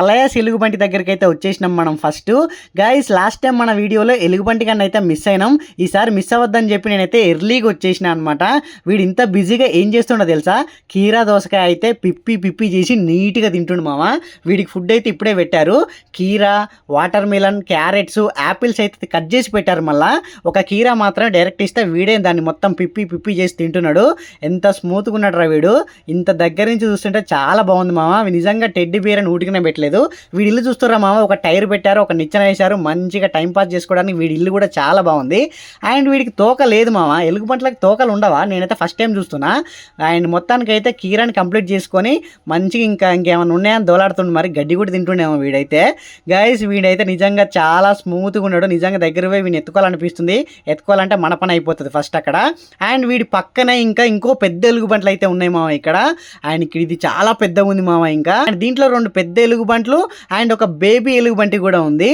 Alias ఎలుగుబంటి దగ్గరికి అయితే వచ్చేసినాం మనం ఫస్ట్ గైస్ లాస్ట్ టైం మన వీడియోలో ఎలుగుబంటి కన్నా అయితే మిస్ అయినాం. ఈసారి మిస్ అవ్వద్దని చెప్పి నేనైతే ఎర్లీగా వచ్చేసిన అనమాట వీడు ఇంత బిజీగా ఏం చేస్తుండో తెలుసా? కీరా దోసకాయ అయితే పిప్పి పిప్పి చేసి నీట్గా తింటుండు మామ. వీడికి ఫుడ్ అయితే ఇప్పుడే పెట్టారు. కీరా వాటర్ మిలన్ క్యారెట్స్ యాపిల్స్ అయితే కట్ చేసి పెట్టారు మళ్ళా. ఒక కీరా మాత్రం డైరెక్ట్ ఇస్తే వీడే దాన్ని మొత్తం పిప్పి పిప్పి చేసి తింటున్నాడు. ఎంత స్మూత్గా ఉన్నాడు రా వీడు. ఇంత దగ్గర నుంచి చూస్తుంటే చాలా బాగుంది మామ. నిజంగా టెడ్డీ బీర్ అని ఊటికనే పెట్టలేదు. వీడి ఇల్లు చూస్తారా మామ? ఒక టైర్ పెట్టారు ఒక నిచ్చెన వేశారు మంచిగా టైం పాస్ చేసుకోవడానికి వీడి ఇల్లు కూడా చాలా బాగుంది. అండ్ వీడికి తోక లేదు మామ. ఎలుగు పంటలకు తోకలు ఉండవా? నేనైతే ఫస్ట్ టైం చూస్తున్నా. అండ్ మొత్తానికి అయితే కీరాని కంప్లీట్ చేసుకొని మంచిగా ఇంకా ఇంకేమైనా ఉన్నాయని దోలాడుతుండు మరి. గడ్డి కూడా తింటుండేమో వీడైతే. గైస్ వీడైతే నిజంగా చాలా స్మూత్గా ఉన్నాడు. నిజంగా దగ్గర పోయి వీడిని ఎత్తుకోవాలనిపిస్తుంది. ఎత్తుకోవాలంటే మన పని అయిపోతుంది ఫస్ట్ అక్కడ. అండ్ వీడి పక్కనే ఇంకా ఇంకో పెద్ద ఎలుగుబంట్లు అయితే ఉన్నాయి మామ ఇక్కడ. అండ్ ఇక్కడ ఇది చాలా పెద్దగా ఉంది మామ ఇంకా. అండ్ దీంట్లో రెండు పెద్ద ఎలుగు బంట్లు అండ్ ఒక బేబీ ఎలుగుబంటి కూడా ఉంది.